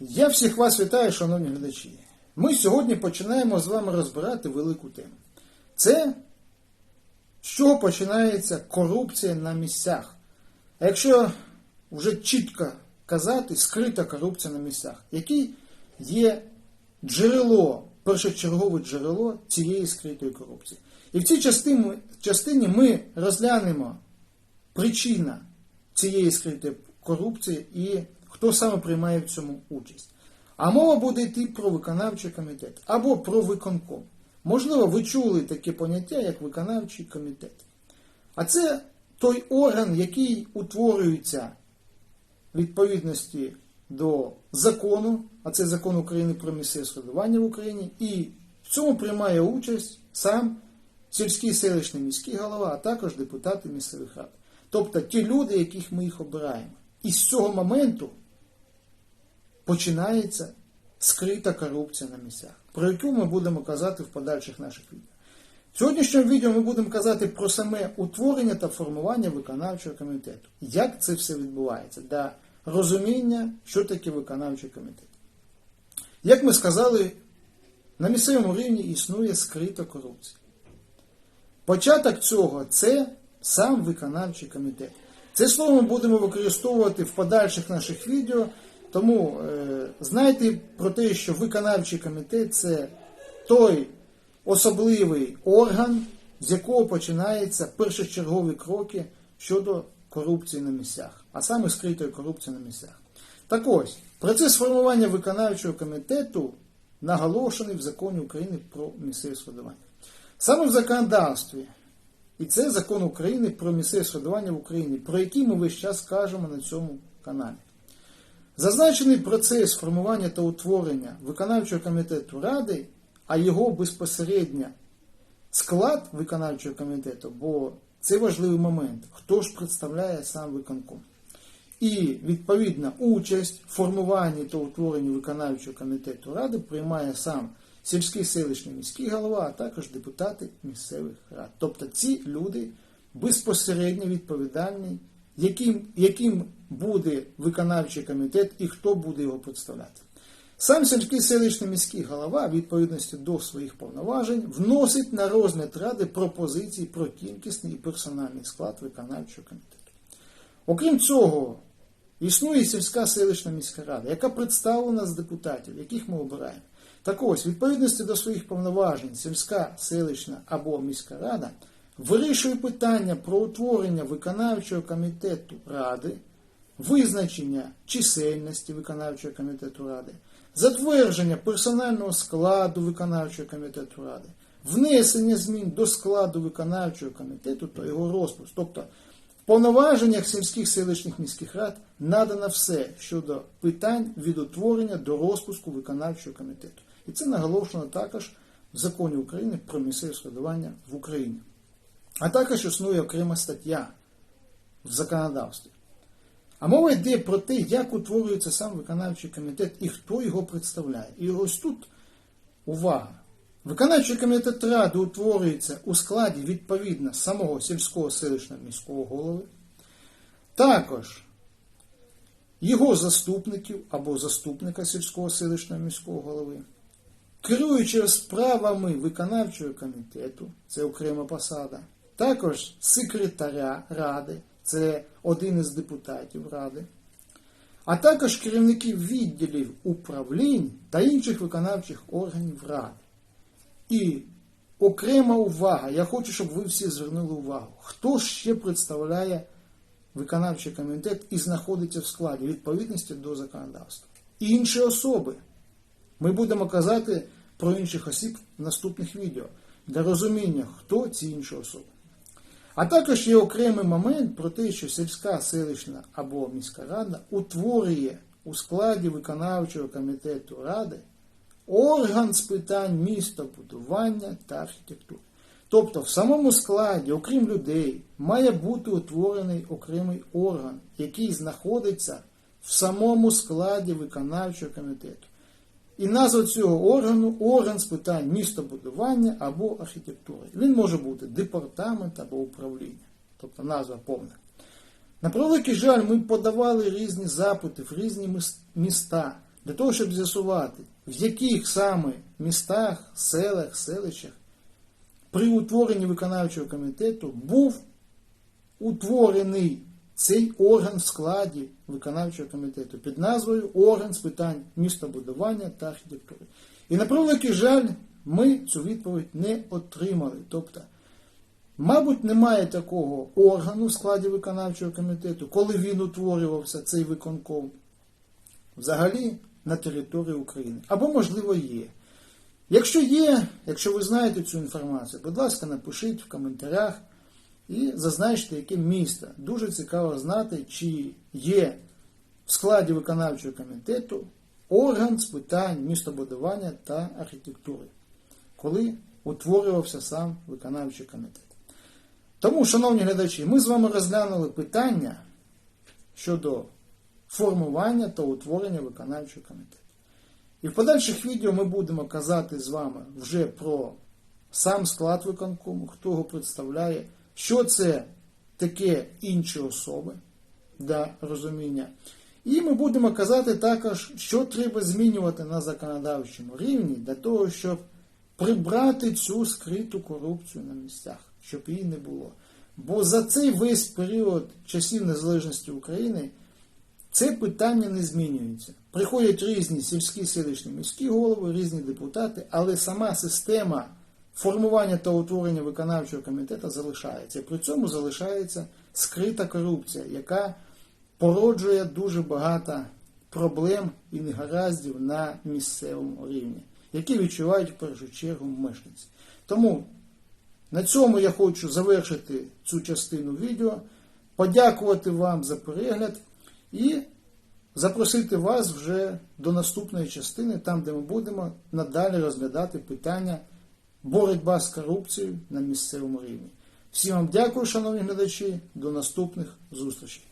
Я всіх вас вітаю, шановні глядачі. Ми сьогодні починаємо з вами розбирати велику тему. Це з чого починається корупція на місцях. А якщо вже чітко казати, скрита корупція на місцях, який є джерело, першочергове джерело цієї скритої корупції. І в цій частині, ми розглянемо причина цієї скритої корупції і хто саме приймає в цьому участь. А мова буде йти про виконавчий комітет або про виконком. Можливо, ви чули таке поняття, як виконавчий комітет. А це той орган, який утворюється відповідності до закону, а це закон України про місцеве самоврядування в Україні, і в цьому приймає участь сам сільський селищний міський голова, а також депутати місцевих рад. Тобто ті люди, яких ми їх обираємо. І з цього моменту починається скрита корупція на місцях, про яку ми будемо казати в подальших наших відео. В сьогоднішньому відео ми будемо казати про саме утворення та формування виконавчого комітету. Як це все відбувається для розуміння, що таке виконавчий комітет. Як ми сказали, на місцевому рівні існує скрита корупція. Початок цього це сам виконавчий комітет. Це слово ми будемо використовувати в подальших наших відео, тому е, знайте про те, що виконавчий комітет це той особливий орган, з якого починаються першочергові кроки щодо корупції на місцях, а саме скритої корупції на місцях. Так ось, процес формування виконавчого комітету наголошений в законі України про місцеве самоврядування. Саме в законодавстві, і це закон України про місцеве самоврядування в Україні, про який ми весь час кажемо на цьому каналі. Зазначений процес формування та утворення виконавчого комітету Ради, а його безпосередньо склад виконавчого комітету, бо це важливий момент, хто ж представляє сам виконком. І відповідна участь в формуванні та утворенні виконавчого комітету Ради приймає сам сільський селищний міський голова, а також депутати місцевих рад. Тобто ці люди безпосередньо відповідальні, яким, яким буде виконавчий комітет і хто буде його представляти. Сам сільський селищний міський голова, в відповідності до своїх повноважень, вносить на розгляд ради пропозиції про кількісний і персональний склад виконавчого комітету. Окрім цього, існує сільська селищна міська рада, яка представлена з депутатів, яких ми обираємо. Так ось, відповідності до своїх повноважень, сільська селищна або міська рада вирішує питання про утворення виконавчого комітету ради, визначення чисельності виконавчого комітету ради, затвердження персонального складу виконавчого комітету ради, внесення змін до складу виконавчого комітету та його розпуск. Тобто в повноваженнях сільських селищних міських рад надано все щодо питань від утворення до розпуску виконавчого комітету. І це наголошено також в законі України про місцеве самоврядування в Україні. А також існує окрема стаття в законодавстві. А мова йде про те, як утворюється сам виконавчий комітет і хто його представляє. І ось тут увага. Виконавчий комітет ради утворюється у складі відповідно самого сільського селищного міського голови, також його заступників або заступника сільського селищного міського голови, керуючи справами виконавчого комітету, це окрема посада, також секретаря ради, це один із депутатів ради, а також керівників відділів управлінь та інших виконавчих органів ради. І окрема увага, я хочу, щоб ви всі звернули увагу, хто ще представляє виконавчий комітет і знаходиться в складі відповідності до законодавства. Інші особи. Ми будемо казати про інших осіб в наступних відео для розуміння, хто ці інші особи. А також є окремий момент про те, що сільська селищна або міська рада утворює у складі виконавчого комітету ради орган з питань містобудування та архітектури. Тобто в самому складі, окрім людей, має бути утворений окремий орган, який знаходиться в самому складі виконавчого комітету. І назва цього органу орган з питань містобудування або архітектури. Він може бути департамент або управління, тобто назва повна. На превеликий жаль, ми подавали різні запити в різні міста для того, щоб з'ясувати, в яких саме містах, селах, селищах при утворенні виконавчого комітету був утворений цей орган в складі виконавчого комітету під назвою Орган з питань містобудування та архітектури. І на превеликий жаль, ми цю відповідь не отримали. Тобто, мабуть, немає такого органу в складі виконавчого комітету, коли він утворювався, цей виконком, взагалі на території України. Або, можливо, є. Якщо є, якщо ви знаєте цю інформацію, будь ласка, напишіть в коментарях і зазначте, яке місто. Дуже цікаво знати, чи є в складі виконавчого комітету орган з питань містобудування та архітектури, коли утворювався сам виконавчий комітет. Тому, шановні глядачі, ми з вами розглянули питання щодо формування та утворення виконавчого комітету. І в подальших відео ми будемо казати з вами вже про сам склад виконкому, хто його представляє, що це таке інші особи для розуміння. І ми будемо казати також, що треба змінювати на законодавчому рівні для того, щоб прибрати цю скриту корупцію на місцях, щоб її не було. Бо за цей весь період часів незалежності України це питання не змінюється. Приходять різні сільські селищні міські голови, різні депутати, але сама система формування та утворення виконавчого комітету залишається. І при цьому залишається скрита корупція, яка породжує дуже багато проблем і негараздів на місцевому рівні, які відчувають в першу чергу мешканці. Тому на цьому я хочу завершити цю частину відео, подякувати вам за перегляд і запросити вас вже до наступної частини, там, де ми будемо надалі розглядати питання боротьба з корупцією на місцевому рівні. Всім вам дякую, шановні глядачі, до наступних зустрічей.